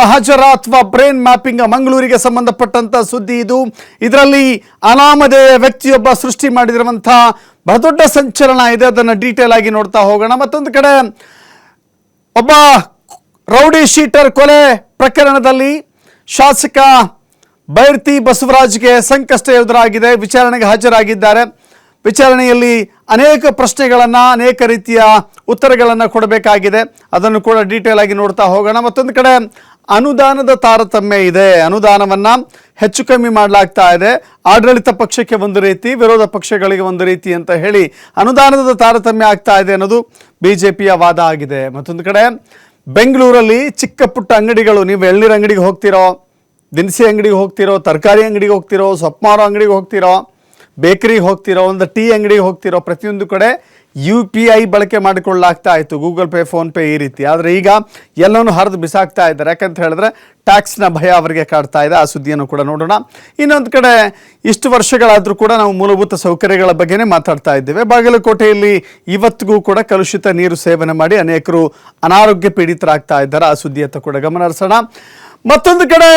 ಮಹಾಜರ ಅಥವಾ brain mapping ಮಂಗಳೂರಿಗೆ ಸಂಬಂಧಪಟ್ಟಂತ ಸುದ್ದಿ ಇದು. ಇದರಲ್ಲಿ ಅನಾಮಧೇಯ ವ್ಯಕ್ತಿಯೊಬ್ಬ ಸೃಷ್ಟಿ ಮಾಡಿದಿರುವಂತಹ ಬಹುದೊಡ್ಡ ಸಂಚಲನ ಇದೆ. ಅದನ್ನು ಡೀಟೇಲ್ ಆಗಿ ನೋಡ್ತಾ ಹೋಗೋಣ. ಮತ್ತೊಂದು ಕಡೆ, ಒಬ್ಬ ರೌಡಿ ಶೀಟರ್ ಕೊಲೆ ಪ್ರಕರಣದಲ್ಲಿ ಶಾಸಕ ಬೈರ್ತಿ ಬಸವರಾಜ್ಗೆ ಸಂಕಷ್ಟ ಎದುರಾಗಿದೆ. ವಿಚಾರಣೆಗೆ ಹಾಜರಾಗಿದ್ದಾರೆ. ವಿಚಾರಣೆಯಲ್ಲಿ ಅನೇಕ ಪ್ರಶ್ನೆಗಳನ್ನು, ಅನೇಕ ರೀತಿಯ ಉತ್ತರಗಳನ್ನು ಕೊಡಬೇಕಾಗಿದೆ. ಅದನ್ನು ಕೂಡ ಡೀಟೇಲ್ ಆಗಿ ನೋಡ್ತಾ ಹೋಗೋಣ. ಮತ್ತೊಂದು ಕಡೆ ಅನುದಾನದ ತಾರತಮ್ಯ ಇದೆ. ಅನುದಾನವನ್ನು ಹೆಚ್ಚು ಕಮ್ಮಿ ಮಾಡಲಾಗ್ತಾ ಇದೆ. ಆಡಳಿತ ಪಕ್ಷಕ್ಕೆ ಒಂದು ರೀತಿ, ವಿರೋಧ ಪಕ್ಷಗಳಿಗೆ ಒಂದು ರೀತಿ ಅಂತ ಹೇಳಿ ಅನುದಾನದ ತಾರತಮ್ಯ ಆಗ್ತಾ ಇದೆ ಅನ್ನೋದು ಬಿ ಜೆ ಪಿಯ ವಾದ ಆಗಿದೆ. ಮತ್ತೊಂದು ಕಡೆ, ಬೆಂಗಳೂರಲ್ಲಿ ಚಿಕ್ಕ ಪುಟ್ಟ ಅಂಗಡಿಗಳು, ನೀವು ಎಳ್ನೀರು ಅಂಗಡಿಗೆ ಹೋಗ್ತಿರೋ, ದಿನಸಿ ಅಂಗಡಿಗೆ ಹೋಗ್ತಿರೋ, ತರಕಾರಿ ಅಂಗಡಿಗೆ ಹೋಗ್ತಿರೋ ಸೊಪ್ಪು ಮಾರೋ ಅಂಗಡಿಗೆ ಹೋಗ್ತಿರೋ ಬೇಕರಿಗೆ ಹೋಗ್ತಿರೋ, ಒಂದು ಟೀ ಅಂಗಡಿಗೆ ಹೋಗ್ತಿರೋ ಪ್ರತಿಯೊಂದು ಕಡೆ ಯು ಪಿ ಐ ಬಳಕೆ ಮಾಡಿಕೊಳ್ಳಲಾಗ್ತಾ ಇತ್ತು. ಗೂಗಲ್ ಪೇ ಫೋನ್ಪೇ ಈ ರೀತಿ. ಆದರೆ ಈಗ ಎಲ್ಲವೂ ಹರಿದು ಬಿಸಾಕ್ತಾ ಇದ್ದಾರೆ. ಯಾಕಂತ ಹೇಳಿದ್ರೆ ಟ್ಯಾಕ್ಸ್ನ ಭಯ ಅವರಿಗೆ ಕಾಡ್ತಾ ಇದೆ. ಆ ಸುದ್ದಿಯನ್ನು ಕೂಡ ನೋಡೋಣ. ಇನ್ನೊಂದು ಕಡೆ ಇಷ್ಟು ವರ್ಷಗಳಾದರೂ ಕೂಡ ನಾವು ಮೂಲಭೂತ ಸೌಕರ್ಯಗಳ ಬಗ್ಗೆನೇ ಮಾತಾಡ್ತಾ ಇದ್ದೇವೆ. ಬಾಗಲಕೋಟೆಯಲ್ಲಿ ಇವತ್ತಿಗೂ ಕೂಡ ಕಲುಷಿತ ನೀರು ಸೇವನೆ ಮಾಡಿ ಅನೇಕರು ಅನಾರೋಗ್ಯ ಪೀಡಿತರಾಗ್ತಾ ಇದ್ದಾರೆ. ಆ ಸುದ್ದಿಯತ್ತ ಕೂಡ ಗಮನ ಹರಿಸೋಣ. ಮತ್ತೊಂದು ಕಡೆ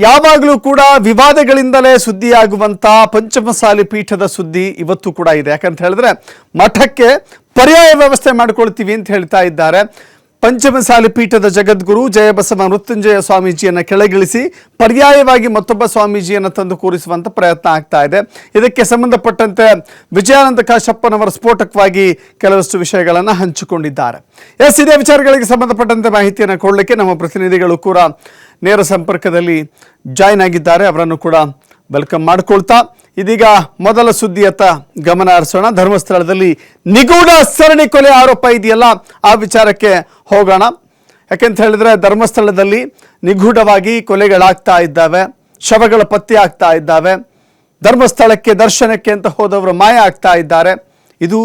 ಯಾವಾಗಲೂ ಕೂಡ ವಿವಾದಗಳಿಂದಲೇ ಸುದ್ದಿಯಾಗುವಂತ ಪಂಚಮಸಾಲಿ ಪೀಠದ ಸುದ್ದಿ ಇವತ್ತು ಕೂಡ ಇದೆ. ಯಾಕಂತ ಹೇಳಿದ್ರೆ ಮಠಕ್ಕೆ ಪರ್ಯಾಯ ವ್ಯವಸ್ಥೆ ಮಾಡ್ಕೊಳ್ತೀವಿ ಅಂತ ಹೇಳ್ತಾ ಇದ್ದಾರೆ. ಪಂಚಮಸಾಲಿ ಪೀಠದ ಜಗದ್ಗುರು ಜಯಬಸವ ಮೃತ್ಯುಂಜಯ ಸ್ವಾಮೀಜಿಯನ್ನು ಕೆಳಗಿಳಿಸಿ ಪರ್ಯಾಯವಾಗಿ ಮತ್ತೊಬ್ಬ ಸ್ವಾಮೀಜಿಯನ್ನು ತಂದು ಕೂರಿಸುವಂಥ ಪ್ರಯತ್ನ ಆಗ್ತಾ ಇದೆ. ಇದಕ್ಕೆ ಸಂಬಂಧಪಟ್ಟಂತೆ ವಿಜಯಾನಂದ ಕಾಶಪ್ಪನವರ ಸ್ಫೋಟಕವಾಗಿ ಕೆಲವಷ್ಟು ವಿಷಯಗಳನ್ನು ಹಂಚಿಕೊಂಡಿದ್ದಾರೆ. ಎಸ್, ಇದೇ ವಿಚಾರಗಳಿಗೆ ಸಂಬಂಧಪಟ್ಟಂತೆ ಮಾಹಿತಿಯನ್ನು ಕೊಡಲಿಕ್ಕೆ ನಮ್ಮ ಪ್ರತಿನಿಧಿಗಳು ಕೂಡ ನೇರ ಸಂಪರ್ಕದಲ್ಲಿ ಜಾಯ್ನ್ ಆಗಿದ್ದಾರೆ. ಅವರನ್ನು ಕೂಡ ವೆಲ್ಕಮ್ ಮಾಡ್ಕೊಳ್ತಾ. ಇದೀಗ ಮೊದಲ ಸುದ್ದಿಯತ್ತ ಗಮನ ಹರಿಸೋಣ. ಧರ್ಮಸ್ಥಳದಲ್ಲಿ ನಿಗೂಢ ಸರಣಿ ಕೊಲೆ ಆರೋಪ ಇದೆಯಲ್ಲ, ಆ ವಿಚಾರಕ್ಕೆ ಹೋಗೋಣ. ಯಾಕೆಂತ ಹೇಳಿದ್ರೆ ಧರ್ಮಸ್ಥಳದಲ್ಲಿ ನಿಗೂಢವಾಗಿ ಕೊಲೆಗಳಾಗ್ತಾ ಇದ್ದಾವೆ, ಶವಗಳ ಪತ್ತೆ ಆಗ್ತಾ ಇದ್ದಾವೆ, ಧರ್ಮಸ್ಥಳಕ್ಕೆ ದರ್ಶನಕ್ಕೆ ಅಂತ ಹೋದವರು ಮಾಯ ಆಗ್ತಾ ಇದ್ದಾರೆ. ಇದು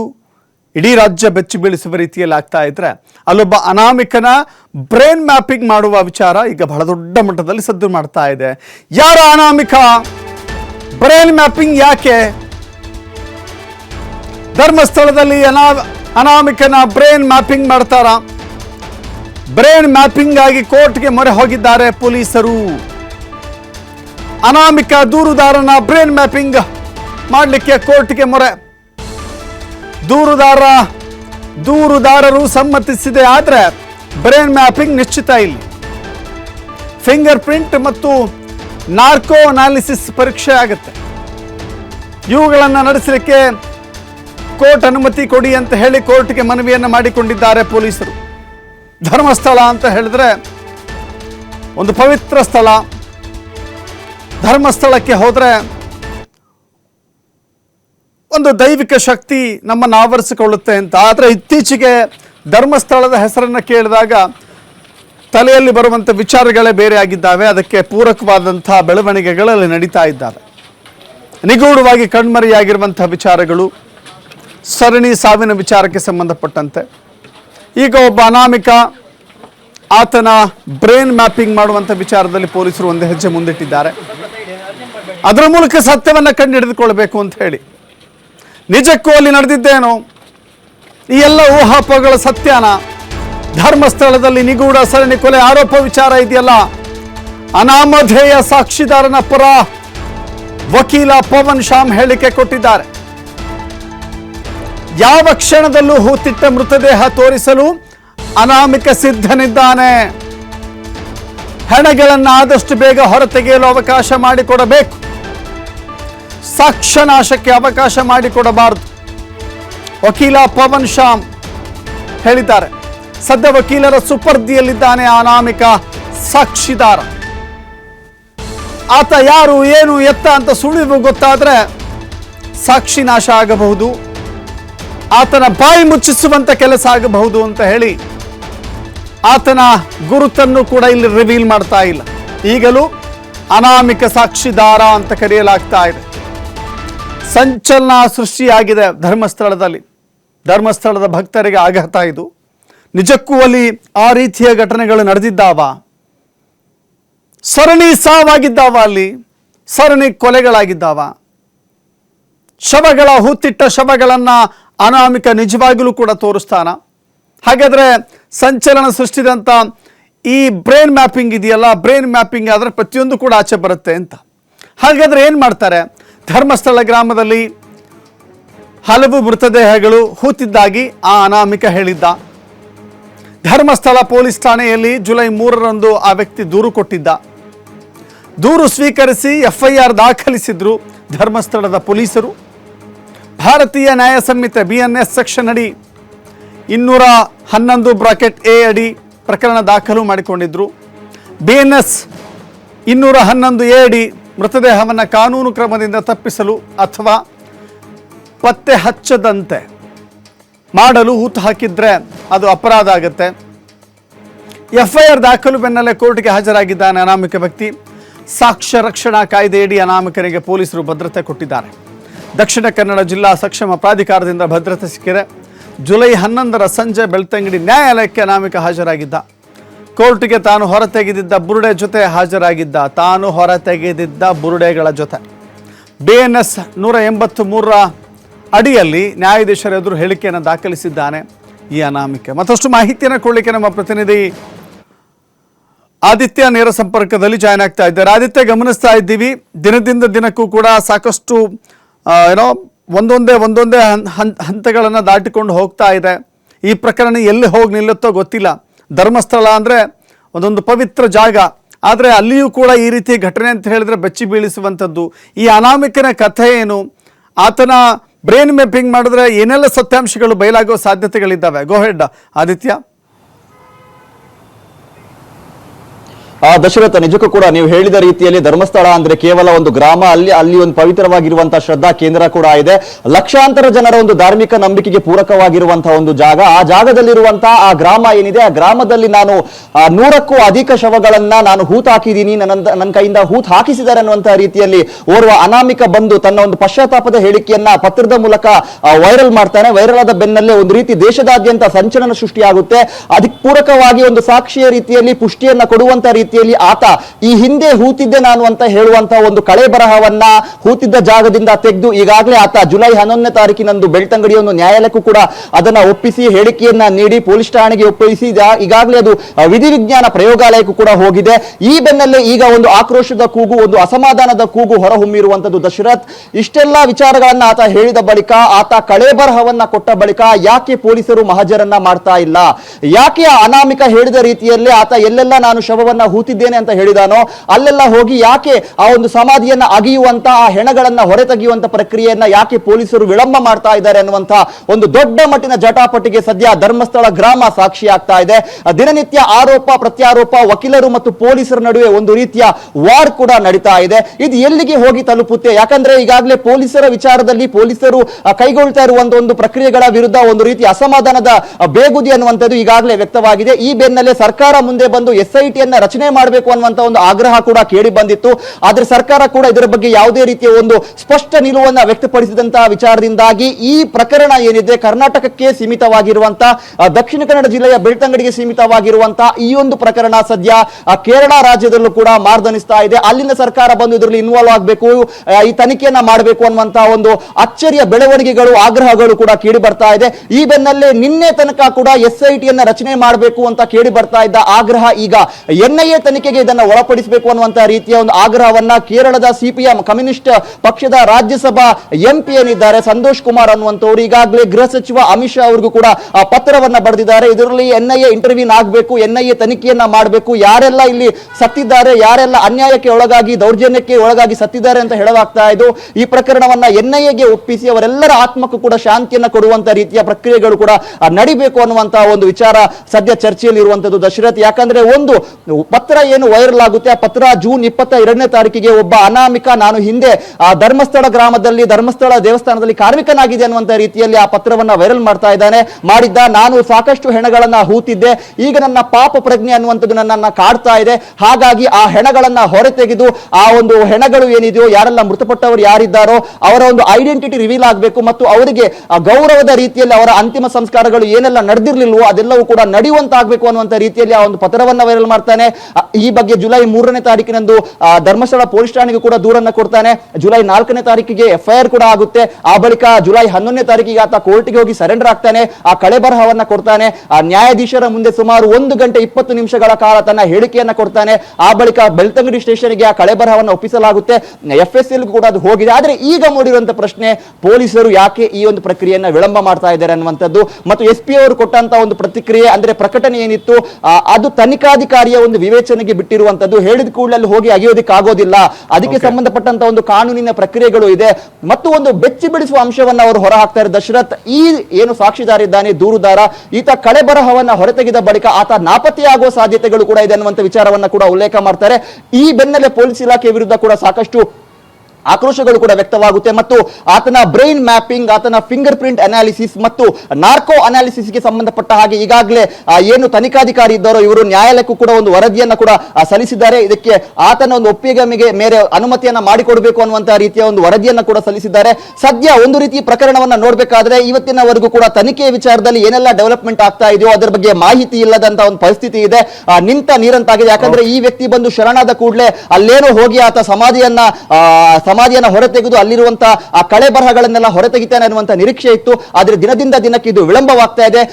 ಇಡೀ ರಾಜ್ಯ ಬೆಚ್ಚಿ ಬೀಳಿಸುವ ರೀತಿಯಲ್ಲಿ ಆಗ್ತಾ ಇದ್ರೆ, ಅಲ್ಲೊಬ್ಬ ಅನಾಮಿಕನ ಬ್ರೈನ್ ಮ್ಯಾಪಿಂಗ್ ಮಾಡುವ ವಿಚಾರ ಈಗ ಬಹಳ ದೊಡ್ಡ ಮಟ್ಟದಲ್ಲಿ ಸದ್ದು ಮಾಡ್ತಾ ಇದೆ. ಯಾರ ಅನಾಮಿಕ? ಬ್ರೈನ್ ಮ್ಯಾಪಿಂಗ್ ಯಾಕೆ? ಧರ್ಮಸ್ಥಳದಲ್ಲಿ ಅನಾ, ಅನಾಮಿಕನ ಬ್ರೈನ್ ಮ್ಯಾಪಿಂಗ್ ಮಾಡ್ತಾರ? ಬ್ರೈನ್ ಮ್ಯಾಪಿಂಗ್ ಆಗಿ ಕೋರ್ಟ್ಗೆ ಮೊರೆ ಹೋಗಿದ್ದಾರೆ ಪೊಲೀಸರು. ಅನಾಮಿಕ ದೂರುದಾರನ ಬ್ರೈನ್ ಮ್ಯಾಪಿಂಗ್ ಮಾಡಲಿಕ್ಕೆ ಕೋರ್ಟ್ಗೆ ಮೊರೆ. ದೂರುದಾರ, ದೂರುದಾರರು ಸಮ್ಮತಿಸಿದೆ ಆದರೆ ಬ್ರೈನ್ ಮ್ಯಾಪಿಂಗ್ ನಿಶ್ಚಿತ ಇಲ್ಲಿ. ಫಿಂಗರ್ ಪ್ರಿಂಟ್ ಮತ್ತು ನಾರ್ಕೋ ಅನಾಲಿಸಿಸ್ ಪರೀಕ್ಷೆ ಆಗುತ್ತೆ. ಇವುಗಳನ್ನು ನಡೆಸಲಿಕ್ಕೆ ಕೋರ್ಟ್ ಅನುಮತಿ ಕೊಡಿ ಅಂತ ಹೇಳಿ ಕೋರ್ಟ್ಗೆ ಮನವಿಯನ್ನು ಮಾಡಿಕೊಂಡಿದ್ದಾರೆ ಪೊಲೀಸರು. ಧರ್ಮಸ್ಥಳ ಅಂತ ಹೇಳಿದ್ರೆ ಒಂದು ಪವಿತ್ರ ಸ್ಥಳ. ಧರ್ಮಸ್ಥಳಕ್ಕೆ ಹೋದರೆ ಒಂದು ದೈವಿಕ ಶಕ್ತಿ ನಮ್ಮನ್ನು ಆವರಿಸಿಕೊಳ್ಳುತ್ತೆ ಅಂತ. ಆದರೆ ಇತ್ತೀಚೆಗೆ ಧರ್ಮಸ್ಥಳದ ಹೆಸರನ್ನು ಕೇಳಿದಾಗ ತಲೆಯಲ್ಲಿ ಬರುವಂಥ ವಿಚಾರಗಳೇ ಬೇರೆ ಆಗಿದ್ದಾವೆ. ಅದಕ್ಕೆ ಪೂರಕವಾದಂಥ ಬೆಳವಣಿಗೆಗಳಲ್ಲಿ ನಡೀತಾ ಇದ್ದಾವೆ. ನಿಗೂಢವಾಗಿ ಕಣ್ಮರೆಯಾಗಿರುವಂಥ ವಿಚಾರಗಳು ಸರಣಿ ಸಾವಿನ ವಿಚಾರಕ್ಕೆ ಸಂಬಂಧಪಟ್ಟಂತೆ. ಈಗ ಒಬ್ಬ ಅನಾಮಿಕ ಆತನ ಬ್ರೈನ್ ಮ್ಯಾಪಿಂಗ್ ಮಾಡುವಂಥ ವಿಚಾರದಲ್ಲಿ ಪೊಲೀಸರು ಒಂದು ಹೆಜ್ಜೆ ಮುಂದಿಟ್ಟಿದ್ದಾರೆ. ಅದರ ಮೂಲಕ ಸತ್ಯವನ್ನು ಕಂಡು ಹಿಡಿದುಕೊಳ್ಬೇಕು ಅಂತ ಹೇಳಿ. ನಿಜಕ್ಕೂ ಅಲ್ಲಿ ನಡೆದಿದ್ದೇನೋ? ಈ ಎಲ್ಲ ಊಹಾಪಗಳ ಸತ್ಯನ ಧರ್ಮಸ್ಥಳದಲ್ಲಿ ನಿಗೂಢ ಸರಣಿ ಕೊಲೆ ಆರೋಪ ವಿಚಾರ ಇದೆಯಲ್ಲ? ಅನಾಮಧೇಯ ಸಾಕ್ಷಿದಾರನ ಪರ ವಕೀಲ ಪವನ್ ಶಾಮ್ ಹೇಳಿಕೆ ಕೊಟ್ಟಿದ್ದಾರೆ. ಯಾವ ಕ್ಷಣದಲ್ಲೂ ಹೂತಿಟ್ಟ ಮೃತದೇಹ ತೋರಿಸಲು ಅನಾಮಿಕ ಸಿದ್ಧನಿದ್ದಾನೆ. ಹೆಣಗಳನ್ನು ಆದಷ್ಟು ಬೇಗ ಹೊರತೆಗೆಯಲು ಅವಕಾಶ ಮಾಡಿಕೊಡಬೇಕು. ಸಾಕ್ಷ್ಯನಾಶಕ್ಕೆ ಅವಕಾಶ ಮಾಡಿಕೊಡಬಾರದು. ವಕೀಲ ಪವನ್ ಶಾಮ್ ಹೇಳಿದ್ದಾರೆ. ಸದ್ಯ ವಕೀಲರ ಸುಪರ್ದಿಯಲ್ಲಿದ್ದಾನೆ ಅನಾಮಿಕ ಸಾಕ್ಷಿದಾರ. ಆತ ಯಾರು, ಏನು, ಎತ್ತ ಅಂತ ಸುಳಿವು ಗೊತ್ತಾದ್ರೆ ಸಾಕ್ಷಿ ನಾಶ ಆಗಬಹುದು. ಆತನ ಬಾಯಿ ಮುಚ್ಚಿಸುವಂತ ಕೆಲಸ ಆಗಬಹುದು ಅಂತ ಹೇಳಿ ಆತನ ಗುರುತನ್ನು ಕೂಡ ಇಲ್ಲಿ ರಿವೀಲ್ ಮಾಡ್ತಾ ಇಲ್ಲ. ಈಗಲೂ ಅನಾಮಿಕ ಸಾಕ್ಷಿದಾರ ಅಂತ ಕರೆಯಲಾಗ್ತಾ ಇದೆ. ಸಂಚಲನ ಸೃಷ್ಟಿಯಾಗಿದೆ ಧರ್ಮಸ್ಥಳದಲ್ಲಿ. ಧರ್ಮಸ್ಥಳದ ಭಕ್ತರಿಗೆ ಆಘಾತ ಇದು. ನಿಜಕ್ಕೂ ಅಲ್ಲಿ ಆ ರೀತಿಯ ಘಟನೆಗಳು ನಡೆದಿದ್ದಾವ? ಸರಣಿ ಸಾವಾಗಿದ್ದಾವ ಅಲ್ಲಿ? ಸರಣಿ ಕೊಲೆಗಳಾಗಿದ್ದಾವ? ಶವಗಳ ಹೂತಿಟ್ಟ ಶವಗಳನ್ನು ಅನಾಮಿಕ ನಿಜವಾಗಲೂ ಕೂಡ ತೋರಿಸ್ತಾನ. ಹಾಗಾದರೆ ಸಂಚಲನ ಸೃಷ್ಟಿದಂಥ ಈ ಬ್ರೈನ್ ಮ್ಯಾಪಿಂಗ್ ಇದೆಯಲ್ಲ, ಬ್ರೈನ್ ಮ್ಯಾಪಿಂಗ್ ಆದರೆ ಪ್ರತಿಯೊಂದು ಕೂಡ ಆಚೆ ಬರುತ್ತೆ ಅಂತ. ಹಾಗಾದರೆ ಏನು ಮಾಡ್ತಾರೆ? ಧರ್ಮಸ್ಥಳ ಗ್ರಾಮದಲ್ಲಿ ಹಲವು ಮೃತದೇಹಗಳು ಹೂತಿದ್ದಾಗಿ ಆ ಅನಾಮಿಕ ಹೇಳಿದ್ದ. ಧರ್ಮಸ್ಥಳ ಪೊಲೀಸ್ ಠಾಣೆಯಲ್ಲಿ ಜುಲೈ ಮೂರರಂದು ಆ ವ್ಯಕ್ತಿ ದೂರು ಕೊಟ್ಟಿದ್ದ. ದೂರು ಸ್ವೀಕರಿಸಿ ಎಫ್ಐಆರ್ ದಾಖಲಿಸಿದ್ರು ಧರ್ಮಸ್ಥಳದ ಪೊಲೀಸರು. ಭಾರತೀಯ ನ್ಯಾಯ ಸಂಹಿತೆ ಬಿ ಎನ್ ಎಸ್ ಸೆಕ್ಷನ್ ಅಡಿ ಇನ್ನೂರ ಹನ್ನೊಂದು ಬ್ರಾಕೆಟ್ ಎ ಅಡಿ ಪ್ರಕರಣ ದಾಖಲು ಮಾಡಿಕೊಂಡಿದ್ರು. ಬಿ ಎನ್ ಎಸ್ ಇನ್ನೂರ ಹನ್ನೊಂದು ಎ ಅಡಿ ಮೃತದೇಹವನ್ನು ಕಾನೂನು ಕ್ರಮದಿಂದ ತಪ್ಪಿಸಲು ಅಥವಾ ಪತ್ತೆ ಹಚ್ಚದಂತೆ. ಮಾಡಲು ಹೂತು ಹಾಕಿದ್ರೆ ಅದು ಅಪರಾಧ ಆಗುತ್ತೆ. ಎಫ್ಐಆರ್ ದಾಖಲು ಬೆನ್ನಲ್ಲೇ ಕೋರ್ಟ್ಗೆ ಹಾಜರಾಗಿದ್ದಾನೆ ಅನಾಮಿಕ ವ್ಯಕ್ತಿ. ಸಾಕ್ಷ್ಯ ರಕ್ಷಣಾ ಕಾಯ್ದೆಯಡಿ ಅನಾಮಿಕರಿಗೆ ಪೊಲೀಸರು ಭದ್ರತೆ ಕೊಟ್ಟಿದ್ದಾರೆ. ದಕ್ಷಿಣ ಕನ್ನಡ ಜಿಲ್ಲಾ ಸಕ್ಷಮ ಪ್ರಾಧಿಕಾರದಿಂದ ಭದ್ರತೆ ಸಿಕ್ಕಿದೆ. ಜುಲೈ ಹನ್ನೊಂದರ ಸಂಜೆ ಬೆಳ್ತಂಗಡಿ ನ್ಯಾಯಾಲಯಕ್ಕೆ ಅನಾಮಿಕ ಹಾಜರಾಗಿದ್ದ. ಕೋರ್ಟ್ಗೆ ತಾನು ಹೊರತೆಗೆದಿದ್ದ ಬುರುಡೆ ಜೊತೆ ಹಾಜರಾಗಿದ್ದ. ತಾನು ಹೊರತೆಗೆದಿದ್ದ ಬುರುಡೆಗಳ ಜೊತೆ. ಬಿ ಎನ್ ಎಸ್ ನೂರ ಎಂಬತ್ತು ಮೂರರ ಅಡಿಯಲ್ಲಿ ನ್ಯಾಯಾಧೀಶರ ಎದುರು ಹೇಳಿಕೆಯನ್ನು ದಾಖಲಿಸಿದ್ದಾನೆ ಈ ಅನಾಮಿಕೆ. ಮತ್ತಷ್ಟು ಮಾಹಿತಿಯನ್ನು ಕೊಡಲಿಕ್ಕೆ ನಮ್ಮ ಪ್ರತಿನಿಧಿ ಆದಿತ್ಯ ನೇರ ಸಂಪರ್ಕದಲ್ಲಿ ಜಾಯ್ನ್ ಆಗ್ತಾ ಇದ್ದಾರೆ. ಆದಿತ್ಯ, ಗಮನಿಸ್ತಾ ಇದ್ದೀವಿ. ದಿನದಿಂದ ದಿನಕ್ಕೂ ಕೂಡ ಸಾಕಷ್ಟು ಏನೋ ಒಂದೊಂದೇ ಒಂದೊಂದೇ ಹಂತಗಳನ್ನು ದಾಟಿಕೊಂಡು ಹೋಗ್ತಾ ಇದೆ. ಈ ಪ್ರಕರಣ ಎಲ್ಲಿ ಹೋಗಿ ನಿಲ್ಲುತ್ತೋ ಗೊತ್ತಿಲ್ಲ. ಧರ್ಮಸ್ಥಳ ಅಂದರೆ ಒಂದೊಂದು ಪವಿತ್ರ ಜಾಗ. ಆದರೆ ಅಲ್ಲಿಯೂ ಕೂಡ ಈ ರೀತಿ ಘಟನೆ ಅಂತ ಹೇಳಿದ್ರೆ ಬೆಚ್ಚಿ ಬೀಳಿಸುವಂಥದ್ದು. ಈ ಅನಾಮಿಕನ ಕಥೆ ಏನು? ಆತನ ಬ್ರೈನ್ ಮ್ಯಾಪಿಂಗ್ ಮಾಡಿದ್ರೆ ಏನೆಲ್ಲ ಸತ್ಯಾಂಶಗಳು ಬಯಲಾಗುವ ಸಾಧ್ಯತೆಗಳಿದ್ದಾವೆ? ಗೋಹೆಡ್ ಆದಿತ್ಯ ದಶರಥ ನಿಜಕ್ಕೂ ಕೂಡ ನೀವು ಹೇಳಿದ ರೀತಿಯಲ್ಲಿ ಧರ್ಮಸ್ಥಳ ಅಂದ್ರೆ ಕೇವಲ ಒಂದು ಗ್ರಾಮ ಅಲ್ಲಿ ಅಲ್ಲಿ ಒಂದು ಪವಿತ್ರವಾಗಿರುವಂತಹ ಶ್ರದ್ಧಾ ಕೇಂದ್ರ ಕೂಡ ಇದೆ. ಲಕ್ಷಾಂತರ ಜನರ ಒಂದು ಧಾರ್ಮಿಕ ನಂಬಿಕೆಗೆ ಪೂರಕವಾಗಿರುವಂತಹ ಒಂದು ಜಾಗ. ಆ ಜಾಗದಲ್ಲಿರುವಂತಹ ಆ ಗ್ರಾಮ ಏನಿದೆ? ಆ ಗ್ರಾಮದಲ್ಲಿ ನಾನು ಆ, ನೂರಕ್ಕೂ ಅಧಿಕ ಶವಗಳನ್ನ ನಾನು ಹೂತ್ ಹಾಕಿದ್ದೀನಿ. ನನ್ನ ನನ್ನ ಕೈಯಿಂದ ಹೂತ್ ಹಾಕಿಸಿದ್ದಾರೆ ಅನ್ನುವಂತಹ ರೀತಿಯಲ್ಲಿ ಓರ್ವ ಅನಾಮಿಕ ಬಂದು ತನ್ನ ಒಂದು ಪಶ್ಚಾತ್ತಾಪದ ಹೇಳಿಕೆಯನ್ನ ಪತ್ರದ ಮೂಲಕ ವೈರಲ್ ಮಾಡ್ತಾನೆ. ವೈರಲ್ ಆದ ಬೆನ್ನಲ್ಲೇ ಒಂದು ರೀತಿ ದೇಶದಾದ್ಯಂತ ಸಂಚಲನ ಸೃಷ್ಟಿಯಾಗುತ್ತೆ. ಅದಕ್ಕೆ ಪೂರಕವಾಗಿ ಒಂದು ಸಾಕ್ಷಿಯ ರೀತಿಯಲ್ಲಿ ಪುಷ್ಟಿಯನ್ನ ಕೊಡುವಂತ ರೀತಿಯಲ್ಲಿ ಆತ ಈ ಹಿಂದೆ ಹೂತಿದ್ದೆ ನಾನು ಅಂತ ಹೇಳುವಂತ ಒಂದು ಕಳೆ ಬರಹವನ್ನ ಹೂತಿದ್ದ ಜಾಗದಿಂದ ತೆಗೆದು ಈಗಾಗಲೇ ಆತ ಜುಲೈ ಹನ್ನೊಂದನೇ ತಾರೀಕಿನಂದು ಬೆಳ್ತಂಗಡಿಯನ್ನು ನ್ಯಾಯಾಲಯಕ್ಕೂ ಕೂಡ ಅದನ್ನ ಒಪ್ಪಿಸಿ ಹೇಳಿಕೆಯನ್ನ ನೀಡಿ ಪೊಲೀಸ್ ಠಾಣೆಗೆ ಒಪ್ಪಿಸಿ ಈಗಾಗಲೇ ಅದು ವಿಧಿವಿಜ್ಞಾನ ಪ್ರಯೋಗಾಲಯಕ್ಕೂ ಕೂಡ ಹೋಗಿದೆ. ಈ ಬೆನ್ನಲ್ಲೇ ಈಗ ಒಂದು ಆಕ್ರೋಶದ ಕೂಗು, ಒಂದು ಅಸಮಾಧಾನದ ಕೂಗು ಹೊರಹೊಮ್ಮಿರುವಂತದ್ದು ದಶರಥ್. ಇಷ್ಟೆಲ್ಲ ವಿಚಾರಗಳನ್ನ ಆತ ಹೇಳಿದ ಬಳಿಕ ಆತ ಕಳೆ ಬರಹವನ್ನ ಕೊಟ್ಟ ಬಳಿಕ ಯಾಕೆ ಪೊಲೀಸರು ಮಹಜರನ್ನ ಮಾಡ್ತಾ ಇಲ್ಲ? ಯಾಕೆ ಅನಾಮಿಕ ಹೇಳಿದ ರೀತಿಯಲ್ಲಿ ಆತ ಎಲ್ಲೆಲ್ಲ ನಾನು ಶವವನ್ನ ಹೂತಿದ್ದೇನೆ ಅಂತ ಹೇಳಿದಾನೋ, ಅಲ್ಲೆಲ್ಲ ಹೋಗಿ ಯಾಕೆ ಆ ಒಂದು ಸಮಾಧಿಯನ್ನ ಅಗಿಯುವಂತ, ಆ ಹೆಣಗಳನ್ನ ಹೊರೆ ತೆಗೆಯುವಂತ ಪ್ರಕ್ರಿಯೆಯನ್ನ ಯಾಕೆ ಪೊಲೀಸರು ವಿಳಂಬ ಮಾಡ್ತಾ ಇದ್ದಾರೆ ಅನ್ನುವಂತ ಒಂದು ದೊಡ್ಡ ಮಟ್ಟಿನ ಜಟಾಪಟಿಗೆ ಸದ್ಯ ಧರ್ಮಸ್ಥಳ ಗ್ರಾಮ ಸಾಕ್ಷಿಯಾಗ್ತಾ ಇದೆ. ದಿನನಿತ್ಯ ಆರೋಪ, ಪ್ರತ್ಯಾರೋಪ, ವಕೀಲರು ಮತ್ತು ಪೊಲೀಸರ ನಡುವೆ ಒಂದು ರೀತಿಯ ವಾರ್ ಕೂಡ ನಡೀತಾ ಇದೆ. ಇದು ಎಲ್ಲಿಗೆ ಹೋಗಿ ತಲುಪುತ್ತೆ? ಯಾಕಂದ್ರೆ ಈಗಾಗಲೇ ಪೊಲೀಸರ ವಿಚಾರದಲ್ಲಿ ಪೊಲೀಸರು ಕೈಗೊಳ್ತಾ ಇರುವಂತ ಒಂದು ಪ್ರಕ್ರಿಯೆಗಳ ವಿರುದ್ಧ ಒಂದು ರೀತಿ ಅಸಮಾಧಾನದ ಬೇಗುದಿ ಅನ್ನುವಂಥದ್ದು ಈಗಾಗಲೇ ವ್ಯಕ್ತವಾಗಿದೆ. ಈ ಬೆನ್ನಲ್ಲೇ ಸರ್ಕಾರ ಮುಂದೆ ಬಂದು ಎಸ್ ಐ ಟಿಯನ್ನ ರಚನೆ ಮಾಡಬೇಕು ಅನ್ನುವಂತ ಒಂದು ಆಗ್ರಹ ಕೂಡ ಕೇಳಿ ಬಂದಿತ್ತು. ಆದ್ರೆ ಸರ್ಕಾರ ಕೂಡ ಇದರ ಬಗ್ಗೆ ಯಾವುದೇ ರೀತಿಯ ಒಂದು ಸ್ಪಷ್ಟ ನಿಲುವನ್ನ ವ್ಯಕ್ತಪಡಿಸಿದಂತಹ ವಿಚಾರದಿಂದಾಗಿ ಈ ಪ್ರಕರಣ ಏನಿದೆ, ಕರ್ನಾಟಕಕ್ಕೆ ಸೀಮಿತವಾಗಿರುವಂತ ದಕ್ಷಿಣ ಕನ್ನಡ ಜಿಲ್ಲೆಯ ಬೆಳ್ತಂಗಡಿಗೆ ಸೀಮಿತವಾಗಿರುವಂತ ಈ ಒಂದು ಪ್ರಕರಣ ಸದ್ಯ ಕೇರಳ ರಾಜ್ಯದಲ್ಲೂ ಕೂಡ ಮಾರ್ದನಿಸ್ತಾ ಇದೆ. ಅಲ್ಲಿನ ಸರ್ಕಾರ ಬಂದು ಇದರಲ್ಲಿ ಇನ್ವಾಲ್ವ್ ಆಗಬೇಕು ಈ ತನಿಖೆಯನ್ನ ಮಾಡಬೇಕು ಅನ್ನುವಂತ ಒಂದು ಅಚ್ಚರಿಯ ಬೆಳವಣಿಗೆಗಳು, ಆಗ್ರಹಗಳು ಕೂಡ ಕೇಳಿ ಬರ್ತಾ ಇದೆ. ಈ ಬೆನ್ನಲ್ಲೇ ನಿನ್ನೆ ತನಕ ಕೂಡ ಎಸ್ ಐ ರಚನೆ ಮಾಡಬೇಕು ಅಂತ ಕೇಳಿ ಬರ್ತಾ ಇದ್ದ ಆಗ್ರಹ ಈಗ ಎನ್ ಐ ಎ ತನಿಖೆಗೆ ಇದನ್ನ ಒಳಪಡಿಸಬೇಕು ಅನ್ನುವಂತಹ ರೀತಿಯ ಒಂದು ಆಗ್ರಹವನ್ನ ಕೇರಳದ ಸಿಪಿಎಂ ಕಮ್ಯುನಿಸ್ಟ್ ಪಕ್ಷದ ರಾಜ್ಯಸಭಾ ಎಂಪಿ ಏನಿದ್ದಾರೆ ಸಂತೋಷ್ ಕುಮಾರ್ ಅನ್ನುವಂಥವ್ರು. ಈಗಾಗಲೇ ಗೃಹ ಸಚಿವ ಅಮಿತ್ ಶಾ ಅವರಿಗೂ ಕೂಡ ಪತ್ರವನ್ನ ಬರೆದಿದ್ದಾರೆ. ಇದರಲ್ಲಿ ಎನ್ ಐ ಎ ಇಂಟರ್ವ್ಯೂನ್ ಆಗಬೇಕು, ಎನ್ ಐ ಎ ತನಿಖೆಯನ್ನ ಮಾಡಬೇಕು. ಯಾರೆಲ್ಲ ಇಲ್ಲಿ ಸತ್ತಿದ್ದಾರೆ, ಯಾರೆಲ್ಲ ಅನ್ಯಾಯಕ್ಕೆ ಒಳಗಾಗಿ, ದೌರ್ಜನ್ಯಕ್ಕೆ ಒಳಗಾಗಿ ಸತ್ತಿದ್ದಾರೆ ಅಂತ ಹೇಳಲಾಗ್ತಾ ಇದು. ಈ ಪ್ರಕರಣವನ್ನ ಎನ್ ಐ ಎಗೆ ಒಪ್ಪಿಸಿ, ಅವರೆಲ್ಲರ ಆತ್ಮಕ್ಕೂ ಕೂಡ ಶಾಂತಿಯನ್ನ ಕೊಡುವಂತ ರೀತಿಯ ಪ್ರಕ್ರಿಯೆಗಳು ಕೂಡ ನಡಿಬೇಕು ಅನ್ನುವಂತಹ ಒಂದು ವಿಚಾರ ಸದ್ಯ ಚರ್ಚೆಯಲ್ಲಿ ಇರುವಂತದ್ದು ದಶರಥ್. ಯಾಕಂದ್ರೆ ಒಂದು ಪತ್ರ ಏನು ವೈರಲ್ ಆಗುತ್ತೆ? ಆ ಪತ್ರ ಜೂನ್ ಇಪ್ಪತ್ತ ಎರಡನೇ ತಾರೀಕಿಗೆ ಒಬ್ಬ ಅನಾಮಿಕ, ನಾನು ಹಿಂದೆ, ಆ ಧರ್ಮಸ್ಥಳ ಗ್ರಾಮದಲ್ಲಿ, ಧರ್ಮಸ್ಥಳ ದೇವಸ್ಥಾನದಲ್ಲಿ ಕಾರ್ಮಿಕನಾಗಿದೆ ಅನ್ನುವಂತ ರೀತಿಯಲ್ಲಿ ಆ ಪತ್ರವನ್ನ ವೈರಲ್ ಮಾಡ್ತಾ ಇದ್ದಾನೆ. ಮಾಡಿದ್ದ ನಾನು ಸಾಕಷ್ಟು ಹೆಣಗಳನ್ನ ಹೂತಿದ್ದೆ. ಈಗ ನನ್ನ ಪಾಪ ಪ್ರಜ್ಞೆ ಅನ್ನುವಂಥದ್ದು ನನ್ನನ್ನ ಕಾಡ್ತಾ ಇದೆ. ಹಾಗಾಗಿ ಆ ಹೆಣಗಳನ್ನ ಹೊರತೆಗೆದು, ಆ ಒಂದು ಹೆಣಗಳು ಏನಿದೆಯೋ, ಯಾರೆಲ್ಲ ಮೃತಪಟ್ಟವರು ಯಾರಿದ್ದಾರೋ, ಅವರ ಒಂದು ಐಡೆಂಟಿಟಿ ರಿವೀಲ್ ಆಗಬೇಕು ಮತ್ತು ಅವರಿಗೆ ಗೌರವದ ರೀತಿಯಲ್ಲಿ ಅವರ ಅಂತಿಮ ಸಂಸ್ಕಾರಗಳು ಏನೆಲ್ಲ ನಡೆದಿರ್ಲಿಲ್ವೋ ಅದೆಲ್ಲವೂ ಕೂಡ ನಡೆಯುವಂತಾಗಬೇಕು ಅನ್ನುವಂಥ ರೀತಿಯಲ್ಲಿ ಆ ಒಂದು ಪತ್ರವನ್ನ ವೈರಲ್ ಮಾಡ್ತಾನೆ. ಈ ಬಗ್ಗೆ ಜುಲೈ ಮೂರನೇ ತಾರೀಕಿನಂದು ಧರ್ಮಸ್ಥಳ ಪೊಲೀಸ್ ಠಾಣೆಗೆ ಕೂಡ ದೂರನ್ನ ಕೊಡ್ತಾನೆ. ಜುಲೈ ನಾಲ್ಕನೇ ತಾರೀಕಿಗೆ ಎಫ್ಐಆರ್ ಕೂಡ ಆಗುತ್ತೆ. ಆ ಬಳಿಕ ಜುಲೈ ಹನ್ನೊಂದನೇ ತಾರೀಕಿಗೆ ಆತ ಕೋರ್ಟ್ಗೆ ಹೋಗಿ ಸರೆಂಡರ್ ಆಗ್ತಾನೆ. ಆ ಕಳೆ ಬರಹವನ್ನ ಕೊಡ್ತಾನೆ. ಆ ನ್ಯಾಯಾಧೀಶರ ಮುಂದೆ ಸುಮಾರು ಒಂದು ಗಂಟೆ ಇಪ್ಪತ್ತು ನಿಮಿಷಗಳ ಕಾಲ ತನ್ನ ಹೇಳಿಕೆಯನ್ನ ಕೊಡ್ತಾನೆ. ಆ ಬಳಿಕ ಬೆಳ್ತಂಗಡಿ ಸ್ಟೇಷನ್ಗೆ ಆ ಕಳೆ ಬರಹವನ್ನ ಒಪ್ಪಿಸಲಾಗುತ್ತೆ. ಎಫ್ ಎಸ್ ಎಲ್ ಕೂಡ ಅದು ಹೋಗಿದೆ. ಆದ್ರೆ ಈಗ ಮೂಡಿರುವಂತ ಪ್ರಶ್ನೆ, ಪೊಲೀಸರು ಯಾಕೆ ಈ ಒಂದು ಪ್ರಕ್ರಿಯೆಯನ್ನ ವಿಳಂಬ ಮಾಡ್ತಾ ಇದ್ದಾರೆ ಅನ್ನುವಂಥದ್ದು ಮತ್ತು ಎಸ್ ಪಿ ಅವರು ಕೊಟ್ಟಂತ ಒಂದು ಪ್ರತಿಕ್ರಿಯೆ, ಅಂದ್ರೆ ಪ್ರಕಟಣೆ ಏನಿತ್ತು ಅದು ತನಿಖಾಧಿಕಾರಿಯ ಒಂದು ವಿವೇಚನೆಗೆ ಬಿಟ್ಟಿರುವಂತದ್ದು ಹೇಳಿದ ಕೂಡಲೇ ಅಲ್ಲಿ ಹೋಗಿ ಅಗಿಯೋದಕ್ಕೆ ಆಗೋದಿಲ್ಲ ಅದಕ್ಕೆ ಸಂಬಂಧಪಟ್ಟಂತ ಒಂದು ಕಾನೂನಿನ ಪ್ರಕ್ರಿಯೆಗಳು ಇದೆ. ಮತ್ತು ಒಂದು ಬೆಚ್ಚಿ ಬಿಡಿಸುವ ಅಂಶವನ್ನ ಅವರು ಹೊರ ಹಾಕ್ತಾರೆ ದಶರಥ್ ಈ ಏನು ಸಾಕ್ಷಿದಾರ ಇದ್ದಾನೆ ದೂರುದಾರ ಈತ ಕಳೆ ಬರಹವನ್ನ ಹೊರತೆಗೆದ ಬಳಿಕ ಆತ ನಾಪತ್ತೆಯಾಗುವ ಸಾಧ್ಯತೆಗಳು ಕೂಡ ಇದೆ ಅನ್ನುವಂತ ವಿಚಾರವನ್ನ ಕೂಡ ಉಲ್ಲೇಖ ಮಾಡ್ತಾರೆ. ಈ ಬೆನ್ನಲ್ಲೇ ಪೊಲೀಸ್ ಇಲಾಖೆ ವಿರುದ್ಧ ಕೂಡ ಸಾಕಷ್ಟು ಆಕ್ರೋಶಗಳು ಕೂಡ ವ್ಯಕ್ತವಾಗುತ್ತೆ ಮತ್ತು ಆತನ ಬ್ರೈನ್ ಮ್ಯಾಪಿಂಗ್ ಆತನ ಫಿಂಗರ್ ಪ್ರಿಂಟ್ ಅನಾಲಿಸಿಸ್ ಮತ್ತು ನಾರ್ಕೋ ಅನಾಲಿಸಿಸ್ಗೆ ಸಂಬಂಧಪಟ್ಟ ಹಾಗೆ ಈಗಾಗಲೇ ಏನು ತನಿಖಾಧಿಕಾರಿ ಇದ್ದಾರೋ ಇವರು ನ್ಯಾಯಾಲಯಕ್ಕೂ ಕೂಡ ಒಂದು ವರದಿಯನ್ನ ಕೂಡ ಸಲ್ಲಿಸಿದ್ದಾರೆ. ಇದಕ್ಕೆ ಆತನ ಒಂದು ಒಪ್ಪಿಗೆ ಮೇರೆ ಅನುಮತಿಯನ್ನ ಮಾಡಿಕೊಡಬೇಕು ಅನ್ನುವಂತಹ ರೀತಿಯ ಒಂದು ವರದಿಯನ್ನ ಕೂಡ ಸಲ್ಲಿಸಿದ್ದಾರೆ. ಸದ್ಯ ಒಂದು ರೀತಿ ಪ್ರಕರಣವನ್ನ ನೋಡಬೇಕಾದ್ರೆ ಇವತ್ತಿನವರೆಗೂ ಕೂಡ ತನಿಖೆಯ ವಿಚಾರದಲ್ಲಿ ಏನೆಲ್ಲ ಡೆವಲಪ್ಮೆಂಟ್ ಆಗ್ತಾ ಇದೆಯೋ ಅದರ ಬಗ್ಗೆ ಮಾಹಿತಿ ಇಲ್ಲದಂತ ಒಂದು ಪರಿಸ್ಥಿತಿ ಇದೆ. ಆ, ನಿಂತ ನೀರಂತಾಗಿದೆ. ಯಾಕಂದ್ರೆ ಈ ವ್ಯಕ್ತಿ ಬಂದು ಶರಣಾದ ಕೂಡಲೇ ಅಲ್ಲೇನೋ ಹೋಗಿ ಆತ ಸಮಾಧಿಯನ್ನ ಆ, ಸಮಾಧಿಯನ್ನ ಹೊರತೆಗೆದು ಅಲ್ಲಿರುವಂತಹ ಆ ಕಳೆ ಬರಹಗಳನ್ನೆಲ್ಲ ಹೊರತೆಗಿತಾನೆ ಅನ್ನುವಂತ ನಿರೀಕ್ಷೆ ಇತ್ತು. ಆದರೆ ದಿನದಿಂದ ದಿನಕ್ಕೆ ಇದು ವಿಳಂಬವಾಗ್ತಾ ಇದೆ.